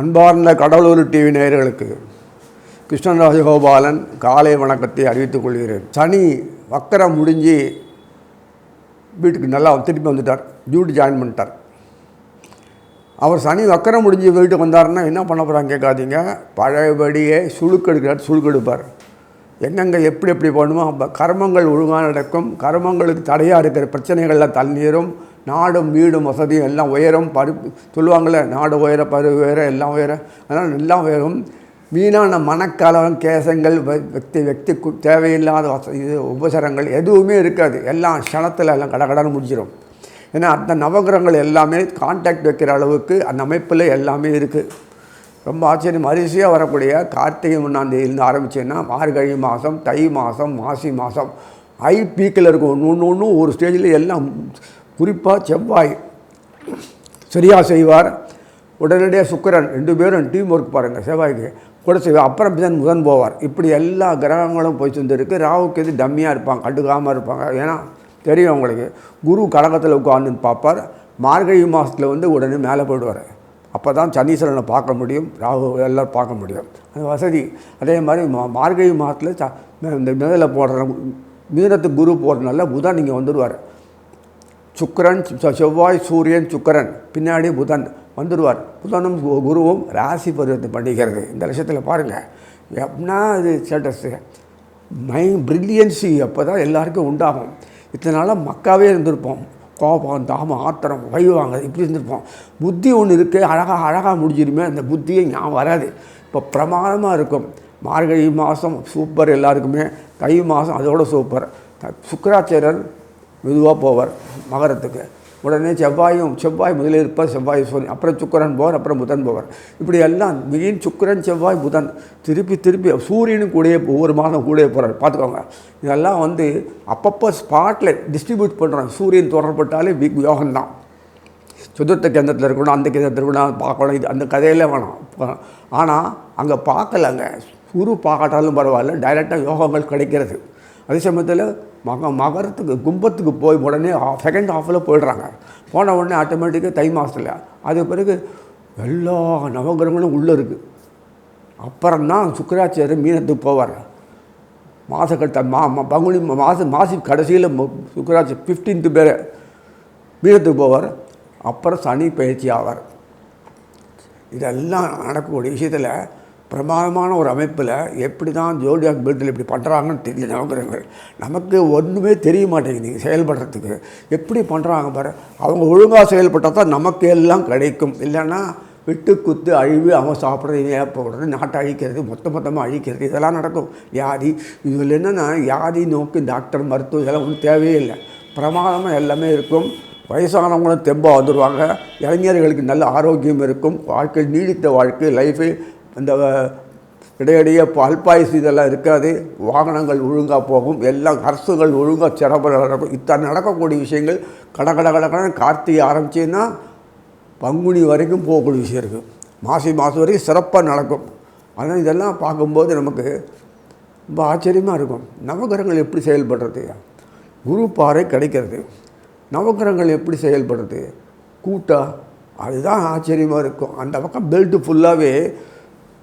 அன்பார்ந்த கடலூர் டிவி நேயர்களுக்கு கிருஷ்ணன் ராஜகோபாலன் காலை வணக்கத்தை அறிவித்துக் கொள்கிறேன். சனி வக்கரம் முடிஞ்சு வீட்டுக்கு நல்லா திருப்பி வந்துட்டார். டியூட்டி ஜாயின் பண்ணிட்டார். அவர் சனி வக்கரம் முடிஞ்சு வீட்டுக்கு வந்தாருன்னா என்ன பண்ண போகிறாங்க கேட்காதீங்க. பழையபடியே சுழுக்கெடுக்கிறார் சுழுக்கெடுப்பார் எங்கெங்கே எப்படி எப்படி பண்ணுமோ அப்போ கர்மங்கள் ஒழுங்காக நடக்கும். கர்மங்களுக்கு தடையாக இருக்கிற பிரச்சனைகளில் தண்ணீரும் நாடும் வீடும் வசதியும் எல்லாம் உயரும் பரு சொல்லுவாங்கள்ல நாடு உயர பரு உயர எல்லாம் உயர. அதனால் எல்லாம் உயரும். வீணான மனக்கலவம் கேசங்கள் வக்தி வக்தி தேவையில்லாத வச இது உபசரங்கள் எதுவுமே இருக்காது. எல்லாம் க்ஷணத்தில் எல்லாம் கடகடன்னு முடிஞ்சிடும் ஏன்னா அந்த நவகிரகங்கள் எல்லாமே கான்டாக்ட் வைக்கிற அளவுக்கு அந்த அமைப்பில் எல்லாமே இருக்குது ரொம்ப ஆச்சரியம். அரிசியாக வரக்கூடிய கார்த்திகை ஒன்றாம் ஆரம்பித்தேன்னா ஆரம்பிச்சேன்னா மார்கழி மாதம் தை மாதம் மாசி மாதம் ஐ பீக்கில் இருக்கும். ஒன்று ஒன்று ஒன்று ஒரு ஸ்டேஜில் எல்லாம் குறிப்பாக செவ்வாய். சரியாக செய்வார். உடனடியாக சுக்கிரன் ரெண்டு பேரும் டீம் ஒர்க் பாருங்கள் செவ்வாய்க்கு. கூட செய்வார். அப்புறம் புதன் முதன் போவார். இப்படி எல்லா கிரகங்களும் போய் சேர்ந்துருக்கு. ராவுக்கு எது டம்மியாக இருப்பாங்க கண்டுக்காமல் இருப்பாங்க. ஏன்னா தெரியும் அவங்களுக்கு குரு கழகத்தில் உட்காந்துன்னு பார்ப்பார். மார்கழி மாதத்தில் வந்து உடனே மேலே போயிடுவார். அப்போ தான் சனீஸ்வரனை பார்க்க முடியும். ராகு எல்லோரும் பார்க்க முடியும். அது வசதி. அதே மாதிரி மா மார்கழி மாதத்தில் ச இந்த மிதத்தில் போடுற மீனத்துக்கு குரு போடுறதுனால புதன் இங்கே வந்துடுவார் சுக்கரன் செவ்வாய் சூரியன் சுக்கரன் பின்னாடி புதன் வந்துடுவார் புதனும் குருவும் ராசி பருவத்தை பண்ணிக்கிறது. இந்த லட்சத்தில் பாருங்கள் எப்படின்னா இது ஸ்டேட்டஸு மை ப்ரில்லியன்சி அப்போ தான் எல்லாருக்கும் உண்டாகும். இதனால் மக்காவே இருந்திருப்போம். கோபம் தாமம் ஆத்திரம் வைவாங்க இப்படி இருந்திருப்போம். புத்தி ஒன்று இருக்குது அழகாக அழகாக முடிஞ்சிருமே அந்த புத்தியே ஞாபகம் வராது. இப்போ பிரமாதமாக இருக்கும். மார்கழி மாதம் சூப்பர் எல்லாருக்குமே. தை மாதம் அதோட சூப்பர். சுக்கராச்சாரியர் மெதுவாக போவார் மகரத்துக்கு. உடனே செவ்வாயும் செவ்வாய் முதலில் இருப்பார் செவ்வாய் சோனி அப்புறம் சுக்கரன் போவார் அப்புறம் புதன் போவார். இப்படி எல்லாம் மெயின் சுக்கிரன் செவ்வாய் புதன் திருப்பி திருப்பி சூரியனும் கூடயே ஒவ்வொரு மாதம் கூடயே போகிறார் பார்த்துக்கோங்க. இதெல்லாம் வந்து அப்பப்போ ஸ்பாட்டில் டிஸ்ட்ரிபியூட் பண்ணுறாங்க சூரியன் தொடரப்பட்டாலே பிக் யோகம்தான். சுதர்த்த கேந்திரத்தில் இருக்கணும் அந்த கேந்திரத்தில் இருக்கணும் பார்க்கணும் இது அந்த கதையிலே வேணும். ஆனால் அங்கே பார்க்கலங்க. குரு பார்க்காட்டாலும் பரவாயில்ல டைரெக்டாக யோகங்கள் கிடைக்கிறது. அதே சமயத்தில் மக மகரத்துக்கு கும்பத்துக்கு போய் உடனே செகண்ட் ஹாஃபில் போயிடுறாங்க. போன உடனே ஆட்டோமேட்டிக்காக தை மாதத்தில் அது பிறகு எல்லா நவகிரகங்களும் உள்ளே இருக்குது அப்புறம் தான் சுக்கராச்சாரியர் மீனத்துக்கு போவார். மாதக்கட்ட மா மா- பங்குனி மாதம் மாசி கடைசியில் சுக்கராச்சி ஃபிஃப்டீன்த்து பேர் மீனத்துக்கு போவார். அப்புறம் சனி பயிற்சி ஆவார். இதெல்லாம் நடக்கக்கூடிய விஷயத்தில் பிரமாதமான ஒரு அமைப்பில் எப்படி தான் ஜோடியாக் பெல்ட்டில் இப்படி பண்ணுறாங்கன்னு தெரியல நவகிரகங்கள் நமக்கு ஒன்றுமே தெரிய மாட்டேங்குது செயல்படுறதுக்கு. எப்படி பண்ணுறாங்க பாரு அவங்க ஒழுங்காக செயல்பட்டால் தான் நமக்கு எல்லாம் கிடைக்கும். இல்லைன்னா விட்டு குத்து அழிவு அவன் சாப்பிட்றது ஏற்படுறது நாட்டை அழிக்கிறது மொத்த மொத்தமாக அழிக்கிறது இதெல்லாம் நடக்கும். வியாதி இதில் என்னென்னா வியாதி நோக்கு டாக்டர் மருத்துவம் இதெல்லாம் ஒன்றும் தேவையே இல்லை. பிரமாதமாக எல்லாமே இருக்கும். வயசானவங்களும் தெம்பாக வந்துடுவாங்க இளைஞர்களுக்கு நல்ல ஆரோக்கியம் இருக்கும். வாழ்க்கை நீடித்த வாழ்க்கை லைஃபை அந்த இடையிடையே பால் பாய்ச்சி இதெல்லாம் இருக்காது. வாகனங்கள் ஒழுங்காக போகும். எல்லாம் அரசுகள் ஒழுங்காக சிறப்பாக நடக்கும் இத்தனை நடக்கக்கூடிய விஷயங்கள் கட கட கட கார்த்திகை ஆரம்பிச்சேன்னா பங்குனி வரைக்கும் போகக்கூடிய விஷயம் இருக்குது மாசி மாதம் வரைக்கும் சிறப்பாக நடக்கும். ஆனால் இதெல்லாம் பார்க்கும்போது நமக்கு ரொம்ப ஆச்சரியமாக இருக்கும். நவகிரகங்கள் எப்படி செயல்படுறது? குரு பாறை கிடைக்கிறது. நவகிரகங்கள் எப்படி செயல்படுறது? கூட்டா அதுதான் ஆச்சரியமாக இருக்கும். அந்த பக்கம் பெல்ட்டு ஃபுல்லாகவே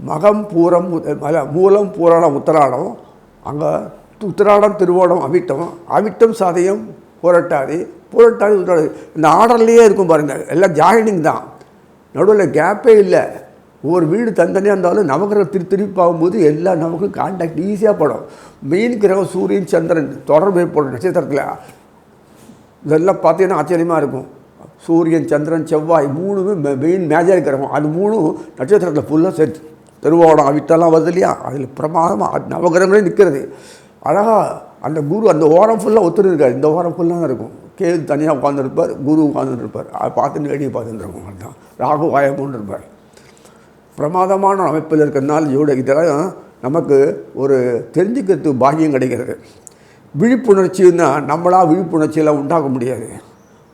மகம் பூரம் மல மூலம் பூரணம் உத்தராடம் அங்கே உத்திராடம் திருவோணம் அவிட்டம் அவிட்டம் சாதயம் புரட்டாதி புரட்டாதி உத்திராடி இந்த ஆர்டர்லேயே இருக்கும் பாருங்கள் எல்லாம் ஜாயினிங் தான். நடுவில் கேப்பே இல்லை. ஒவ்வொரு வீடு தந்தனே இருந்தாலும் நவகிரகம் திரு திருப்பி பார்க்கும்போது எல்லா நமக்கும் கான்டாக்ட் ஈஸியாக படும். மெயின் கிரகம் சூரியன் சந்திரன் தொடர்பு ஏற்படும் நட்சத்திரத்தில். இதெல்லாம் பார்த்தீங்கன்னா ஆச்சரியமாக இருக்கும். சூரியன் சந்திரன் செவ்வாய் மூணுமே மெ- மெயின் மேஜர் கிரகம். அது மூணும் நட்சத்திரத்தில் ஃபுல்லாக சேர்த்து திருவோணம் அவிட்டெல்லாம் வருது இல்லையா? அதில் பிரமாதமாக நவகிரகங்களே நிற்கிறது அழகாக அந்த குரு அந்த ஓரம் ஃபுல்லாக ஒத்துரு இருக்காது இந்த ஓரம் ஃபுல்லாக தான் இருக்கும். கேது தனியாக உட்காந்துருப்பார் குரு உட்காந்துருப்பார் அதை பார்த்துட்டு வேடிக்கை பார்த்துருக்கோம் அதுதான் ராகு வாயமுன்னு இருப்பார் பிரமாதமான அமைப்பில் இருக்கிறதுனால ஜோட இதெல்லாம் நமக்கு ஒரு தெரிஞ்சுக்கிறதுக்கு பாக்கியம் கிடைக்கிறது. விழிப்புணர்ச்சின்னா நம்மளாக விழிப்புணர்ச்சியெல்லாம் உண்டாக்க முடியாது.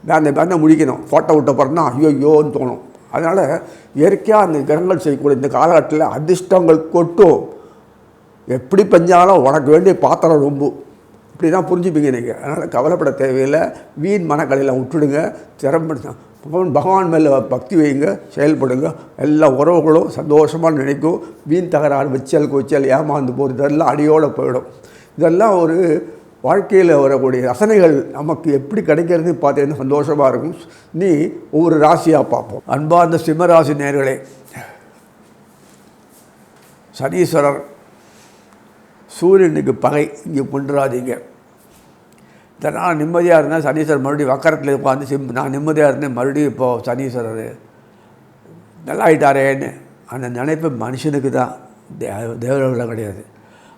வேந்த வேந்த முடிக்கணும். ஃபோட்டோ விட்ட பிறந்தா ஐயோ ஐயோன்னு தோணும். அதனால் இயற்கையாக அந்த கிரகங்கள் செய்யக்கூடிய இந்த காலகட்டத்தில் அதிர்ஷ்டங்கள் கொட்டும். எப்படி பஞ்சாலும் உனக்கு வேண்டிய பாத்திரம் ரொம்ப. இப்படி தான் புரிஞ்சுப்பீங்க நீங்கள் அதனால் கவலைப்பட தேவையில்லை. வீண் மனக்கலையில் விட்டுடுங்க திறம்படுத்த பகவான் மேலே பக்தி வைங்க செயல்படுங்க. எல்லா உறவுகளும் சந்தோஷமாக நினைக்கும். வீண் தகராறு வச்சல் கொச்சல் ஏமாந்து போகிறது இதெல்லாம் அடியோடு போயிடும். இதெல்லாம் ஒரு வாழ்க்கையில் வரக்கூடிய ரசனைகள் நமக்கு எப்படி கிடைக்கிறது பார்த்தீங்கன்னா சந்தோஷமாக இருக்கும். நீ ஒவ்வொரு ராசியாக பார்ப்போம். அன்பார்ந்த சிம்மராசி நேர்களே சனீஸ்வரர் சூரியனுக்கு பகை இங்கே கொண்டுராதீங்க நான் நிம்மதியாக இருந்தேன் சனீஸ்வரர் மறுபடியும் வக்கரத்தில் உட்காந்து சிம் நான் நிம்மதியாக இருந்தேன் மறுபடியும் இப்போது சனீஸ்வரர். நல்லாயிட்டாரேன்னு அந்த நினைப்பு மனுஷனுக்கு தான் தேவ தேவர்களில் கிடையாது.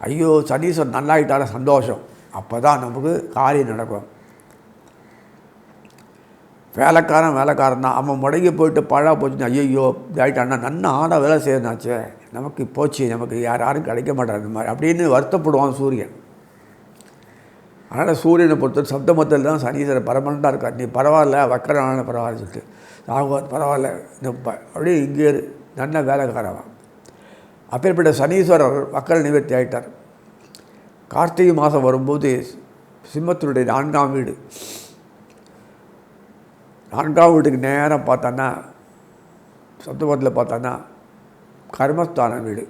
ஐயோ சனீஸ்வரர் நல்லாயிட்டார சந்தோஷம். அப்போ தான் நமக்கு காரியம் நடக்கும். வேலைக்காரன் வேலைக்காரன் தான். அவன் முடங்கி போயிட்டு பழா போச்சுன்னா ஐயோ இதாயிட்டான்னா நன்னா ஆனால் வேலை செய்யணாச்சே நமக்கு போச்சு நமக்கு யார் யாரும் கிடைக்க மாட்டார் இந்த மாதிரி அப்படின்னு வருத்தப்படுவான் சூரியன். அதனால் சூரியனை பொறுத்த சப்தமத்தில் தான் சனீஸ்வரர் பரமனண்டாக இருக்கார். நீ பரவாயில்ல வக்கரனால பரவாயில்ல சொல்லிட்டு ராகுவாத் பரவாயில்ல இந்த அப்படியே இங்கே இரு. நல்ல வேலைக்காரவன் அப்பேற்பட்ட சனீஸ்வரர் வக்கர நிவர்த்தி ஆகிட்டார் கார்த்திகை மாதம் வரும்போது சிம்மத்தினுடைய நான்காம் வீடு. நான்காம் வீட்டுக்கு நேராக பார்த்தோன்னா சப்தமத்தில் பார்த்தோன்னா கர்மஸ்தான வீடு.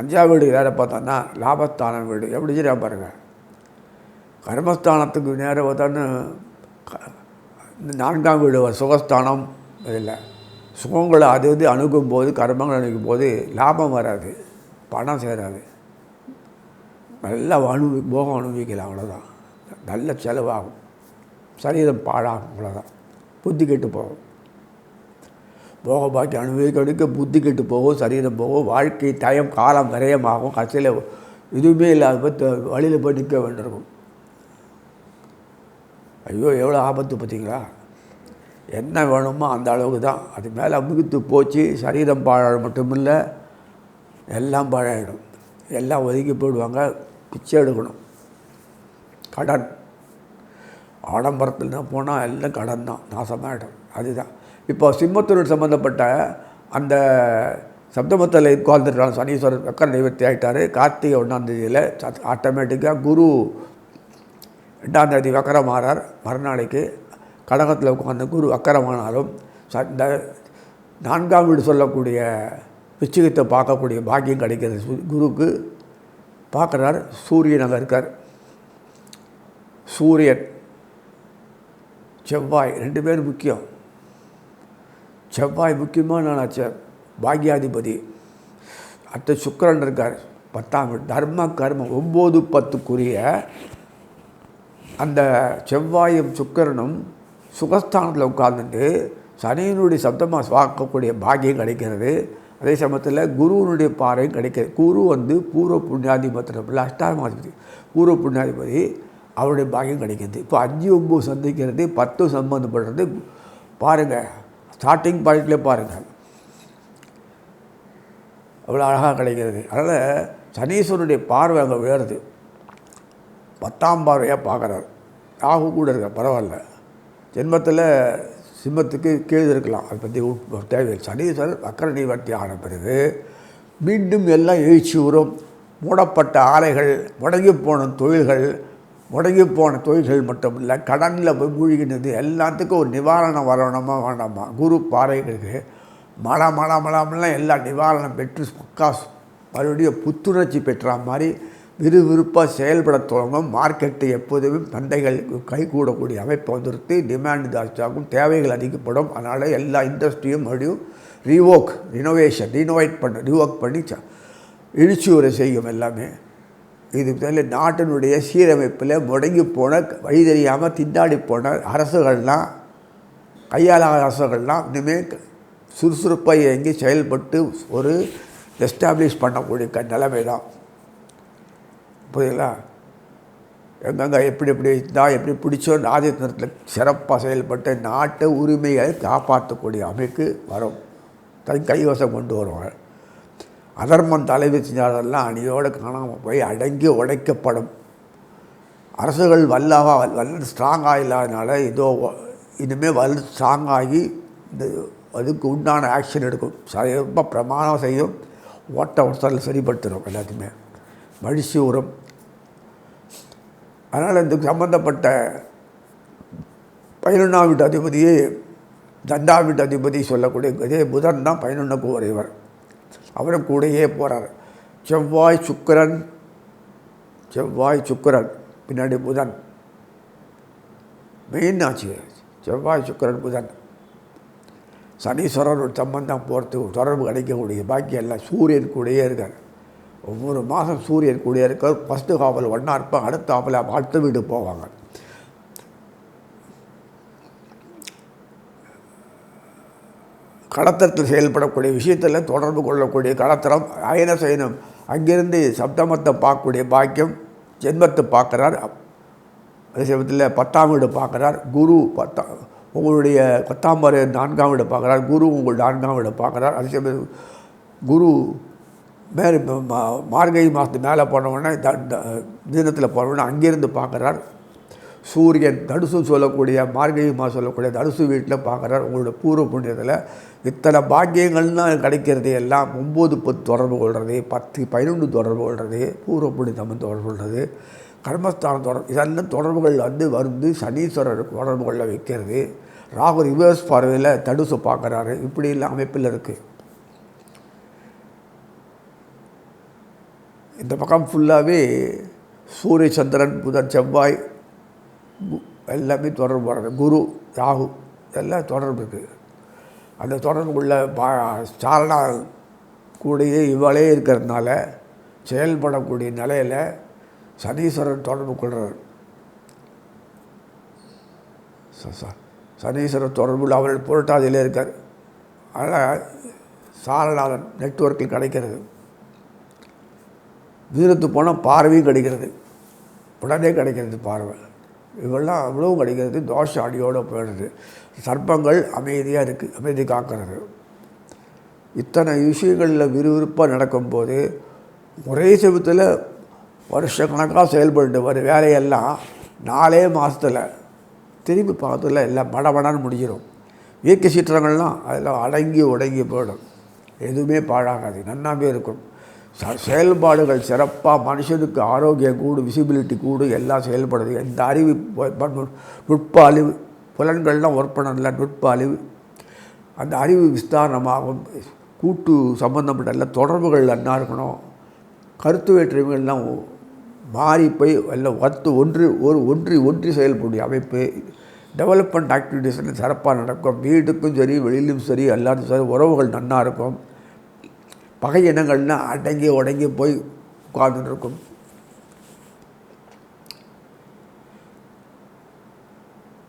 அஞ்சாம் வீடு நேரம் பார்த்தோன்னா லாபஸ்தான வீடு. எப்படி சரியா பாருங்கள் கர்மஸ்தானத்துக்கு நேரம் பார்த்தோன்னு இந்த நான்காம் வீடு சுகஸ்தானம் இல்லை. சுகங்களை அது இது அணுகும் போது கர்மங்கள் அணுகும் போது லாபம் வராது. பணம் சேராது. நல்லா அனுபவி போகம் அனுபவிக்கலாம் அவ்வளோதான் நல்ல செலவாகும். சரீரம் பாழாகும் அவ்வளோதான் புத்தி கெட்டு போகும். போக பாக்கி அனுபவிக்க புத்தி கெட்டு போகும் சரீரம் போகும் வாழ்க்கை தயம் காலம் விரயமாகும் கடைசியில் எதுவுமே இல்லாத போய் வழியில் போய் நிற்க வேண்டியிருக்கும். ஐயோ எவ்வளோ ஆபத்து பார்த்தீங்களா? என்ன வேணுமோ அந்த அளவுக்கு தான். அது மேலே முகித்து போச்சு. சரீரம் பாழ மட்டுமில்லை. எல்லாம் பாழாயிடும். எல்லாம் ஒதுக்கி போயிடுவாங்க பிச்சை எடுக்கணும். கடன். ஆடம்பரத்தில் தான் போனால் எல்லாம் கடன் தான் நாசமாகிடும் அதுதான். இப்போ சிம்மத்துடன் சம்மந்தப்பட்ட அந்த சப்தமத்தில் உட்கார்ந்துருக்காங்க சனீஸ்வரர் வக்கர தெய்வத்தை ஆகிட்டார் கார்த்திகை ஒன்றாந்தேதியில் ஆட்டோமேட்டிக்காக குரு ரெண்டாம் தேதி வக்கரம் மறுநாளைக்கு கடகத்தில் உட்காந்து குரு வக்கரமானாலும் ச- இந்த நான்காம் வீடு சொல்லக்கூடிய விச்சிகத்தை பார்க்கக்கூடிய பாக்கியம் கிடைக்கிறது. குருக்கு பார்க்குறார் சூரியன் அங்கே இருக்கார். சூரியன் செவ்வாய் ரெண்டு பேரும் முக்கியம். செவ்வாய் முக்கியமான ஆச்ச. பாக்யாதிபதி. அடுத்த சுக்கிரன் இருக்கார். பத்தாம் தர்ம கர்மம். ஒம்பது பத்துக்குரிய அந்த செவ்வாயும் சுக்கரனும் சுகஸ்தானத்தில் உட்கார்ந்துட்டு சனியினுடைய சப்தமாக பார்க்கக்கூடிய பாக்கியம் கிடைக்கிறது. அதே சமயத்தில் குருவினுடைய பார்வையும் கிடைக்காது குரு வந்து பூர்வ புண்ணியாதிபத்திரம் இல்லை அஷ்டாமாதிபதி பூர்வ புண்ணியாதிபதி அவருடைய பாக்கியம் கிடைக்கிறது. இப்போ அஞ்சு ஒம்பது சந்திக்கிறது பத்து சம்பந்தப்படுறது பாருங்கள் ஸ்டார்டிங் பாயிண்ட்லேயே பாருங்கள் அவ்வளோ அழகாக கிடைக்கிறது. அதனால் சனீஸ்வரனுடைய பார்வை அங்கே வேறுது பத்தாம் பார்வையாக பார்க்குறாரு ராகு கூட இருக்க பரவாயில்ல. ஜென்மத்தில் சிம்மத்துக்கு கீழே இருக்கலாம். அதை பற்றி உட்- தேவையில்லை. சனீஸ்வரர் வக்கர நிவர்த்தி ஆன பிறகு மீண்டும் எல்லாம் எழுச்சி உறும் மூடப்பட்ட ஆலைகள் முடங்கி போன தொழில்கள் முடங்கி போன தொழில்கள் மட்டும் இல்லை கடனில் போய் மூழ்கினது எல்லாத்துக்கும் ஒரு நிவாரணம் வரணுமா. வேண்டாமா குரு பாறைகளுக்கு மழை மழை மழமெல்லாம் எல்லாம் நிவாரணம் பெற்று பக்கா மறுபடியும் புத்துணர்ச்சி பெற்ற மாதிரி விறுவிறுப்பாக செயல்பட தொடங்கும். மார்க்கெட்டு எப்போதுமே சந்தைகள் கைகூடக்கூடிய அமைப்பு வந்துருத்து டிமாண்ட் ஜாஸ்தியாகும். தேவைகள் அதிகப்படும். அதனால் எல்லா இண்டஸ்ட்ரியும் மறுபடியும் ரீவோக் ரினோவேஷன் ரினோவேட் பண்ண ரீவோக் பண்ணி ச- எழுச்சியுரை செய்யும் எல்லாமே. இது முதல்ல நாட்டினுடைய சீரமைப்பில் முடங்கி போன வழி தெரியாமல் திண்டாடி போன அரசுகள்லாம் கையாளாத அரசுகள்லாம் இனிமேல் சுறுசுறுப்பாக இயங்கி செயல்பட்டு ஒரு எஸ்டாப்ளிஷ் பண்ணக்கூடிய க நிலைமை தான் புரியுங்களா எங்கங்கே எப்படி எப்படி தான் எப்படி பிடிச்சோ ஆதித்தனத்தில் சிறப்பாக செயல்பட்டு நாட்டு உரிமையை காப்பாற்றக்கூடிய அமைப்பு வரும். தன் கைவசம் கொண்டு வருவாங்க அதர்மம் தலைவி செஞ்சாலெல்லாம் அணியோடு காணாமல் போய் அடங்கி உடைக்கப்படும். அரசுகள் வல்லவா வல்ல ஸ்ட்ராங்காக இல்லாதனால இதோ இனிமேல் வல் ஸ்ட்ராங்காகி இந்த அதுக்கு உண்டான ஆக்ஷன் எடுக்கும். ச- ரொம்ப பிரமாணம் செய்யும். ஓட்ட ஓட்டத்தில் சரிப்படுத்திடும் எல்லாத்தையுமே. மழிசூரம் அதனால் இந்த சம்பந்தப்பட்ட பதினொன்றாம் வீட்டு அதிபதியே தண்டாம் வீட்டு அதிபதி சொல்லக்கூடிய இதே புதன் தான் பதினொன்றுக்கு உடையவர் அவரும் கூடயே போகிறார் செவ்வாய் சுக்கிரன் செவ்வாய் சுக்கரன் பின்னாடி புதன். மெயின் ஆச்சு செவ்வாய் சுக்கிரன் புதன். சனீஸ்வரர் சம்பந்தம் போகிறதுக்கு தொடர்பு கிடைக்கக்கூடிய பாக்கி எல்லாம் சூரியன் கூடயே இருக்கார். ஒவ்வொரு மாதம் சூரியன் கூடயே ஃபஸ்ட்டு காவல் ஒன்றா இருப்பாங்க அடுத்த காவல் அடுத்த வீடு போவாங்க. கடத்தத்தில் செயல்படக்கூடிய விஷயத்தில் தொடர்பு கொள்ளக்கூடிய கடத்தரம் அயன சயனம் அங்கிருந்து சப்தமத்தை பார்க்கக்கூடிய பாக்கியம் ஜென்மத்தை பார்க்குறார். அதே சமயத்தில் பத்தாம் வீடு பார்க்குறார். குரு பத்தா உங்களுடைய பத்தாம் முறை நான்காம் வீடு பார்க்குறார். குரு உங்கள் நான்காம் வீடு பார்க்குறார். அதே சமயம் குரு மேலே மார்கழி மாதத்து மேலே போனவுடனே தினத்தில் போனவுடனே அங்கேருந்து பார்க்குறார். சூரியன் தடுசு சொல்லக்கூடிய மார்கழி மாதம் சொல்லக்கூடிய தடுசு வீட்டில் பார்க்குறார். உங்களோட பூர்வ புண்ணியத்தில் இத்தனை பாக்கியங்கள்லாம் கிடைக்கிறது எல்லாம் ஒம்பது பத்து தொடர்பு கொள்வது பத்து பதினொன்று தொடர்பு கொள்வது பூர்வ புண்ணியம் தொடர்பு கொள்வது கர்மஸ்தானம் தொடர்பு இதெல்லாம் தொடர்புகள் வந்து வந்து சனீஸ்வரர் தொடர்பு கொள்ள வைக்கிறது. ராகு ரிவர்ஸ் பார்வையில் தடுசு பார்க்குறாரு. இப்படி எல்லாம் அமைப்பில் இருக்குது இந்த பக்கம் ஃபுல்லாகவே சூரிய சந்திரன் புதன் செவ்வாய் எல்லாமே தொடர்பு வர்றது குரு ராகு எல்லாம் தொடர்பு இருக்குது அந்த தொடர்புக்குள்ள பா சாரணா கூடயே இவளே இருக்கிறதுனால செயல்படக்கூடிய நிலையில் சனீஸ்வரன் தொடர்பு கொள்கிறார் சனீஸ்வரர் தொடர்புள்ள அவர்கள் புரட்டாதியில் இருக்கார். அதனால் சாரநாதன் நெட்ஒர்க்கில் கிடைக்கிறது. வீரத்து போனால் பார்வையும் கிடைக்கிறது. உடனே கிடைக்கிறது பார்வை. இவெல்லாம் அவ்வளவும் கிடைக்கிறது. தோஷ அடியோடு போயிடுது. சர்ப்பங்கள் அமைதியாக இருக்குது அமைதி காக்கிறது. இத்தனை விஷயங்களில் விறுவிறுப்பாக நடக்கும்போது ஒரே சமயத்தில் வருஷக்கணக்காக செயல்பட்டு வர வேலையெல்லாம் நாலே மாதத்தில் திரும்பி பார்த்ததில் எல்லாம் படபடன்னு முடிஞ்சிடும் இயற்கை சீற்றங்கள்லாம் அதெல்லாம் அடங்கி உடங்கி போயிடும். எதுவுமே பாழாகாது. நன்னாவே இருக்கும். செயல்பாடுகள் சிறப்பாக மனுஷனுக்கு ஆரோக்கியம் கூடு விசிபிலிட்டி கூடு எல்லாம் செயல்படுது. எந்த அறிவு நுட்ப அழிவு புலன்கள்லாம் ஒர்க் பண்ணல நுட்ப அழிவு அந்த அறிவு விஸ்தாரணமாகும். கூட்டு சம்பந்தப்பட்ட எல்லாம் தொடர்புகள் நல்லா இருக்கணும். கருத்து வேற்றுமைகள்லாம் மாறி போய் எல்லாம் ஒத்து ஒன்று ஒரு ஒன்றி ஒன்றி செயல்படக்கூடிய அமைப்பு. டெவலப்மெண்ட் ஆக்டிவிட்டீஸ் சிறப்பாக நடக்கும். வீட்டுக்கும் சரி வெளியிலும் சரி எல்லாத்துக்கும் சரி உறவுகள் நன்னா இருக்கும். பகை இனங்கள்னால் அடங்கி உடங்கி போய் உட்கார்ந்துருக்கும்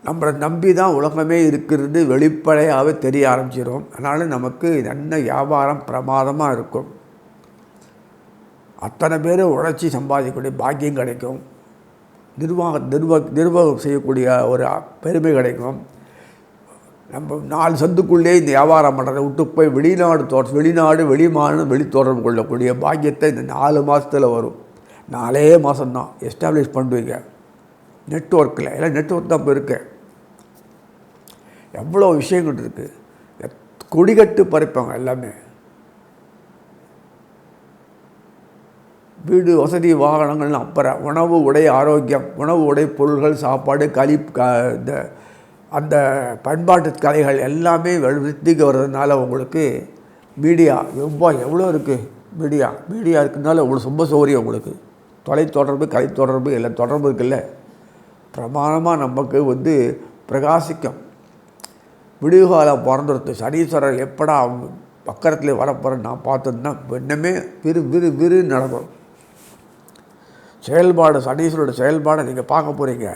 நம்மளை நம்பி தான் உலகமே இருக்கிறது வெளிப்படையாகவே தெரிய ஆரம்பிச்சிடும் அதனால் நமக்கு நல்ல வியாபாரம் பிரமாதமாக இருக்கும். அத்தனை பேர் உழைச்சி சம்பாதிக்கக்கூடிய பாக்கியம் கிடைக்கும். நிர்வாக நிர்வாக நிர்வாகம் செய்யக்கூடிய ஒரு பெருமை கிடைக்கும். நம்ம நாலு சந்துக்குள்ளே இந்த வியாபாரம் பண்ணுறதை விட்டு போய் வெளிநாடு தோ வெளிநாடு வெளிமாநிலம் வெளி தொடர்பு கொள்ளக்கூடிய பாக்கியத்தை இந்த நாலு மாதத்தில் வரும். நாலே மாதம்தான் எஸ்டாப்ளிஷ் பண்ணுவீங்க நெட்ஒர்க்கில் எல்லாம் நெட்ஒர்க் தான் இப்போ இருக்கு எவ்வளோ விஷயங்கள் இருக்குது கொடிகட்டு பறிப்பாங்க எல்லாமே. வீடு வசதி வாகனங்கள்லாம் அப்புறம் உணவு உடை ஆரோக்கியம் உணவு உடை பொருள்கள் சாப்பாடு களி க இந்த அந்த பண்பாட்டு கலைகள் எல்லாமே வெளித்திக்கு வர்றதுனால உங்களுக்கு மீடியா எவ்வளோ எவ்வளோ இருக்குது மீடியா? மீடியா இருக்கிறதுனால உங்களுக்கு ரொம்ப சௌகரியம் உங்களுக்கு. தொலைத்தொடர்பு கலை தொடர்பு எல்லாம் தொடர்பு இருக்குல்ல. பிரமாணமாக நமக்கு வந்து பிரகாசிக்கும். விடுகாலம் பிறந்துடுத்து சனீஸ்வரர் எப்படா பக்கத்தில் வரப்போகிறேன் நான் பார்த்ததுன்னா இன்னமே விறு விறு விறு நடக்கும். செயல்பாடு சனீஸ்வரோட செயல்பாடை நீங்கள் பார்க்க போகிறீங்க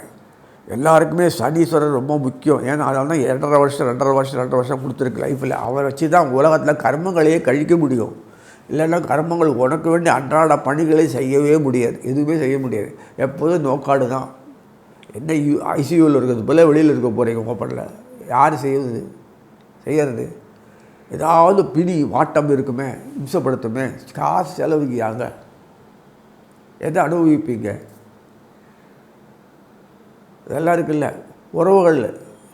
எல்லாருக்குமே சனீஸ்வரர் ரொம்ப முக்கியம். ஏன்னா அதனால தான் இரண்டரை வருஷம் ரெண்டரை வருஷம் ரெண்டரை வருஷம் கொடுத்துருக்கு லைஃப்பில் அவரை வச்சு தான் உலகத்தில் கர்மங்களையே கழிக்க முடியும். இல்லைன்னா கர்மங்கள் உனக்கு வேண்டிய அன்றாட பணிகளை செய்யவே முடியாது. எதுவுமே செய்ய முடியாது. எப்போதும் நோக்காடு தான். என்ன யூ ஐசியூவில் இருக்கிறது போல வெளியில் இருக்க போகிறீங்க உங்கள் யார் செய்யுது செய்யறது. ஏதாவது பிடி வாட்டம் இருக்குமே இம்சப்படுத்துமே காசு செலவுக்கியாங்க எதை அனுபவிப்பீங்க? இதெல்லாம் இருக்குல்ல உறவுகள்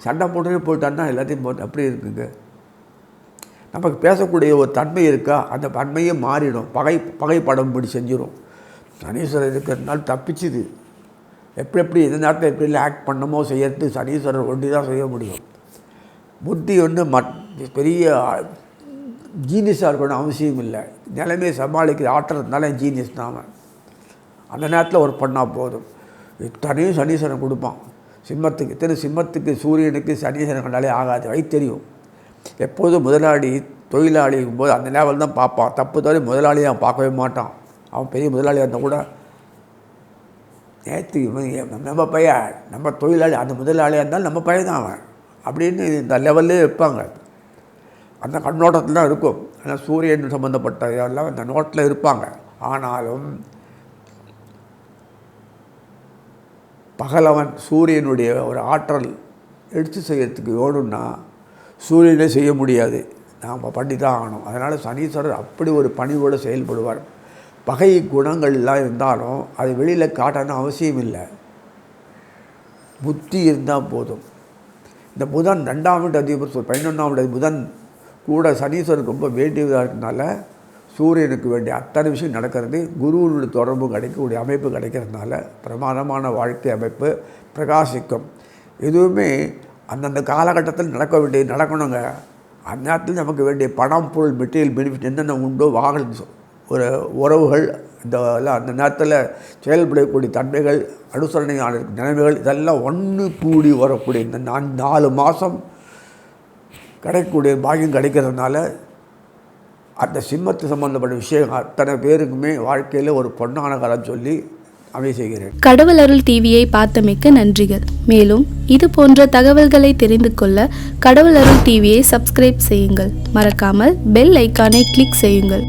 சண்டை போட்டுட்டு போயிட்டான்னா எல்லாத்தையும் போட்டு அப்படி இருக்குங்க. நமக்கு பேசக்கூடிய ஒரு தன்மை இருக்கா? அந்த தன்மையே மாறிடும். பகை பகைப்படம் இப்படி செஞ்சிடும் சனீஸ்வரர் இருக்கிறதுனால தப்பிச்சுது. எப்படி எப்படி எந்த நேரத்தில் எப்படி ஆக்ட் பண்ணமோ செய்யறது சனீஸ்வரர் ஒண்டி தான் செய்ய முடியும். புத்தி வந்து மட் பெரிய ஜீனியஸாக இருக்கணும் அவசியம் இல்லை. நிலைமையை சமாளிக்கிற ஆட்டுறதுனால ஜீனியஸ் தான் அந்த நேரத்தில் ஒரு பண்ணால் போதும். இத்தனையும் சனீஸ்வரன் கொடுப்பான். சிம்மத்துக்கு திரு சிம்மத்துக்கு சூரியனுக்கு சனீஸ்வரன் கண்டாலே ஆகாது வழி தெரியும். எப்போதும் முதலாளி தொழிலாளி போது அந்த லெவல் தான் பார்ப்பான். தப்பு தவிர முதலாளியை அவன் பார்க்கவே மாட்டான். அவன் பெரிய முதலாளியாக இருந்தால் கூட நேற்று நம்ம பையன் நம்ம தொழிலாளி அந்த முதலாளியாக இருந்தாலும் நம்ம பையன் தான் அவன். அப்படின்னு இந்த லெவல்லே வைப்பாங்க அந்த கண்ணோட்டத்தில் தான் இருக்கும். ஆனால் சூரியன் சம்மந்தப்பட்ட எல்லாம் அந்த நோட்டில் இருப்பாங்க. ஆனாலும் பகலவன் சூரியனுடைய ஒரு ஆற்றல் எடுத்து செய்யறதுக்கு ஓடும்னா சூரியனே செய்ய முடியாது. நாம் பண்ணி தான் ஆகணும். அதனால் சனீஸ்வரர் அப்படி ஒரு பணிவோடு செயல்படுவார். பகை குணங்கள்லாம் இருந்தாலும் அது வெளியில் காட்டணும் அவசியம் இல்லை. புத்தி இருந்தால் போதும். இந்த புதன் ரெண்டாம் வீட்டு அதிபர் சொல் பதினொன்றாம் வீட்டு புதன் கூட சனீஸ்வரருக்கு ரொம்ப வேண்டியதாக இருக்கனால சூரியனுக்கு வேண்டிய அத்தனை விஷயம் நடக்கிறது. குருவினுடைய தொடர்பு கிடைக்கக்கூடிய அமைப்பு கிடைக்கிறதுனால பிரமாதமான வாழ்க்கை அமைப்பு பிரகாசிக்கும். எதுவுமே அந்தந்த காலகட்டத்தில் நடக்க வேண்டியது நடக்கணுங்க. அந்த நேரத்தில் நமக்கு வேண்டிய பணம் பொருள் மெட்டீரியல் பெனிஃபிட் என்னென்ன உண்டோ வாகன ஒரு உறவுகள் இந்த எல்லாம் அந்த நேரத்தில் செயல்படக்கூடிய தன்மைகள் அனுசரணையான நிலைமைகள் இதெல்லாம் ஒன்று கூடி வரக்கூடிய இந்த நான் நாலு மாதம் கிடைக்கக்கூடிய பாகியம் கிடைக்கிறதுனால அந்த சிம்மத்து சம்பந்தப்பட்ட விஷயம் அத்தனை பேருக்குமே வாழ்க்கையில் ஒரு பொன்னான காலம் சொல்லி அமை செய்கிறேன் கடவுள் அருள் டிவியை பார்த்தமைக்க நன்றிகள். மேலும் இது போன்ற தகவல்களை தெரிந்து கொள்ள கடவுள் அருள் டிவியை சப்ஸ்கிரைப் செய்யுங்கள். மறக்காமல் பெல் ஐக்கானை கிளிக் செய்யுங்கள்.